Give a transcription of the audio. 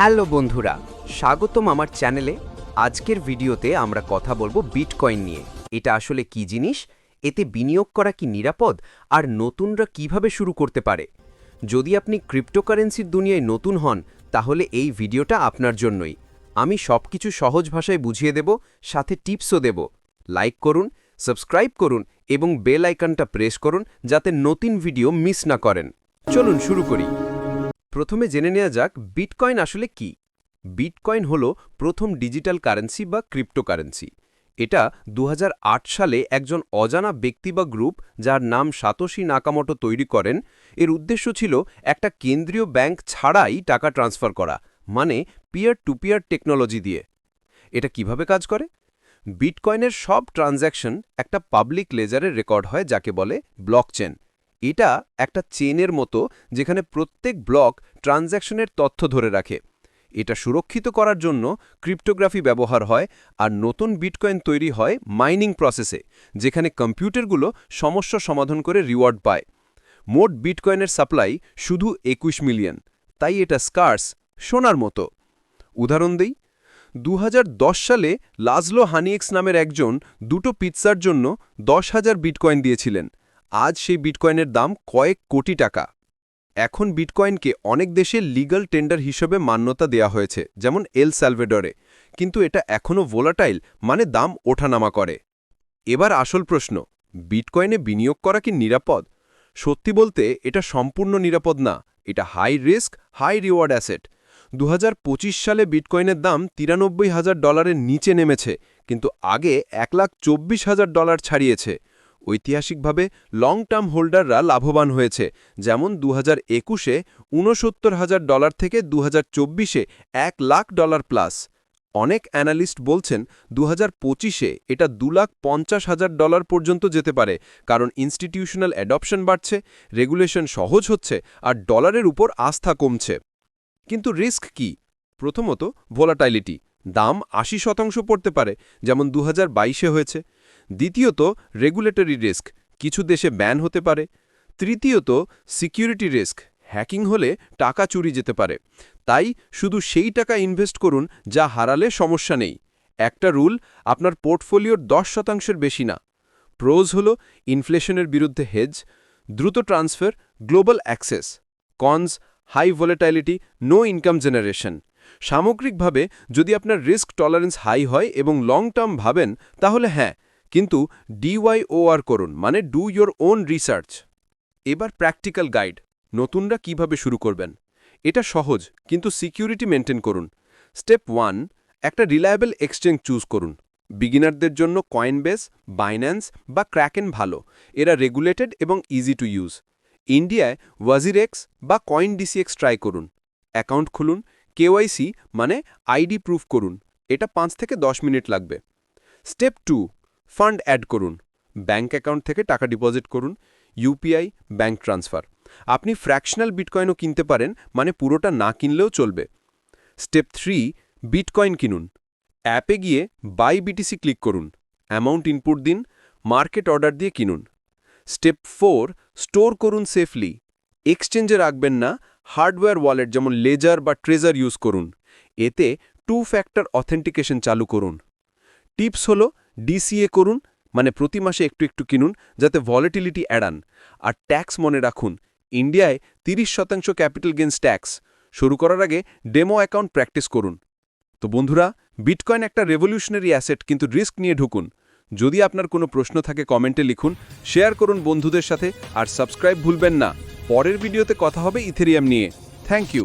Hello বন্ধুরা, স্বাগতম আমার চ্যানেলে। আজকের ভিডিওতে আমরা কথা বলব বিটকয়েন নিয়ে। এটা আসলে কি জিনিস? এতে বিনিয়োগ করা কি নিরাপদ? আর নতুনরা কীভাবে শুরু করতে পারে? যদি আপনি ক্রিপ্টোকারেন্সির দুনিয়ায় নতুন হন, তাহলে এই ভিডিওটা আপনার জন্যই। আমি সবকিছু সহজ ভাষায় বুঝিয়ে দেব, সাথে টিপসও দেব। লাইক করুন, সাবস্ক্রাইব করুন এবং বেল আইকনটা প্রেস করুন, যাতে নতুন ভিডিও মিস না করেন। চলুন শুরু করি। প্রথমে জেনে নেওয়া যাক বিটকয়েন আসলে কি। বিটকয়েন হল প্রথম ডিজিটাল কারেন্সি বা ক্রিপ্টোকারেন্সি। এটা দু হাজার আট সালে একজন অজানা ব্যক্তি বা গ্রুপ, যার নাম সাতোশি নাকামোটো তৈরি করেন। এর উদ্দেশ্য ছিল একটা কেন্দ্রীয় ব্যাংক ছাড়াই টাকা ট্রান্সফার করা মানে পিয়ার টু পিয়ার টেকনোলজি দিয়ে। এটা কীভাবে কাজ করে? বিটকয়েনের সব ট্রানজ্যাকশন একটা পাবলিক লেজারে রেকর্ড হয়, যাকে বলে ব্লকচেন। এটা একটা চেনের মতো যেখানে প্রত্যেক ব্লক ট্রানজ্যাকশনের তথ্য ধরে রাখে। এটা সুরক্ষিত করার জন্য ক্রিপ্টোগ্রাফি ব্যবহার হয় আর নতুন বিটকয়েন তৈরি হয় মাইনিং প্রসেসে, যেখানে কম্পিউটারগুলো সমস্যা সমাধান করে রিওয়ার্ড পায়। মোট বিটকয়েনের সাপ্লাই শুধু একুশ মিলিয়ন, তাই এটা স্কার্স, সোনার মতো। উদাহরণ দেই দু সালে লাজলো হানিয়েক্স নামের একজন দুটো পিৎজার জন্য দশ হাজার বিটকয়েন দিয়েছিলেন। আজ সেই বিটকয়েনের দাম কয়েক কোটি টাকা। এখন বিটকয়েনকে অনেক দেশে লিগাল টেন্ডার হিসেবে মান্যতা দেয়া হয়েছে, যেমন এল স্যালভেডরে কিন্তু এটা এখনও ভোলাটাইল মানে দাম ওঠানামা করে। এবার আসল প্রশ্ন, বিটকয়েনে বিনিয়োগ করা কি নিরাপদ? সত্যি বলতে, এটা সম্পূর্ণ নিরাপদ না, এটা high risk, high reward asset. দু হাজার পঁচিশ সালে বিটকয়েনের দাম তিরানব্বই হাজার ডলারের নিচে নেমেছে, কিন্তু আগে এক লাখ চব্বিশ হাজার ডলার ছাড়িয়েছে। ঐতিহাসিকভাবে লং টার্ম হোল্ডাররা লাভবান হয়েছে, যেমন দু হাজার একুশে ঊনসত্তর হাজার ডলার থেকে দু হাজার চব্বিশে এক লাখ ডলার প্লাস অনেক অ্যানালিস্ট বলছেন দু হাজার পঁচিশে এটা দু লাখ পঞ্চাশ হাজার ডলার পর্যন্ত যেতে পারে, কারণ ইনস্টিটিউশনাল অ্যাডপশন বাড়ছে রেগুলেশন সহজ হচ্ছে, আর ডলারের উপর আস্থা কমছে। কিন্তু রিস্ক কি? প্রথমত ভোলাটাইলিটি দাম আশি শতাংশ পড়তে পারে, যেমন দু হাজার হয়েছে। দ্বিতীয়ত রেগুলেটরি রিস্ক কিছু দেশে ব্যান হতে পারে। তৃতীয়ত সিকিউরিটি রিস্ক হ্যাকিং হলে টাকা চুরি যেতে পারে। তাই শুধু সেই টাকা ইনভেস্ট করুন যা হারালে সমস্যা নেই। একটা রুল আপনার পোর্টফোলিওর দশ শতাংশের বেশি না। প্রোজ হল ইনফ্লেশনের বিরুদ্ধে হেজ দ্রুত transfer global access cons high volatility no income generation সামগ্রিকভাবে যদি আপনার রিস্ক টলারেন্স হাই হয় এবং লং টার্ম ভাবেন, তাহলে হ্যাঁ কিন্তু ডিওয়াইওআর করুন মানে ডু ইয়োর ওন রিসার্চ এবার প্র্যাকটিক্যাল গাইড নতুনরা কীভাবে শুরু করবেন? এটা সহজ, কিন্তু সিকিউরিটি মেনটেন করুন। স্টেপ ওয়ান একটা রিলায়েবল এক্সচেঞ্জ চুজ করুন। বিগিনারদের জন্য কয়েনবেস বাইন্যান্স বা ক্র্যাকেন ভালো, এরা রেগুলেটেড এবং ইজি টু ইউজ ইন্ডিয়ায় ওয়াজিরেক্স বা কয়েন ডিসিএক্স ট্রাই করুন। অ্যাকাউন্ট খুলুন কেওয়াইসি মানে আইডি প্রুফ করুন, এটা পাঁচ থেকে দশ মিনিট লাগবে। স্টেপ টু ফান্ড অ্যাড করুন। ব্যাঙ্ক অ্যাকাউন্ট থেকে টাকা ডিপোজিট করুন। UPI bank transfer. আপনি ফ্র্যাকশনাল বিটকয়েনও কিনতে পারেন মানে পুরোটা না কিনলেও চলবে। স্টেপ থ্রি, বিটকয়েন কিনুন। অ্যাপে গিয়ে বাই বিটিসি ক্লিক করুন। অ্যামাউন্ট ইনপুট দিন, মার্কেট অর্ডার দিয়ে কিনুন। স্টেপ ফোর, স্টোর করুন সেফলি। এক্সচেঞ্জে রাখবেন না, হার্ডওয়্যার ওয়ালেট যেমন লেজার বা ট্রেজার ইউজ করুন। এতে টু ফ্যাক্টর অথেন্টিকেশন চালু করুন। টিপস হল ডিসিএ করুন মানে প্রতি মাসে একটু একটু কিনুন, যাতে ভলেটিলিটি এড়ান। আর ট্যাক্স মনে রাখুন ইন্ডিয়ায় ৩০ শতাংশ ক্যাপিটাল গেন্স ট্যাক্স শুরু করার আগে ডেমো অ্যাকাউন্ট প্র্যাকটিস করুন। তো বন্ধুরা বিটকয়েন একটা রেভলিউশনারি অ্যাসেট কিন্তু রিস্ক নিয়ে ঢুকুন। যদি আপনার কোনো প্রশ্ন থাকে কমেন্টে লিখুন শেয়ার করুন বন্ধুদের সাথে, আর সাবস্ক্রাইব ভুলবেন না। পরের ভিডিওতে কথা হবে ইথেরিয়াম নিয়ে। Thank you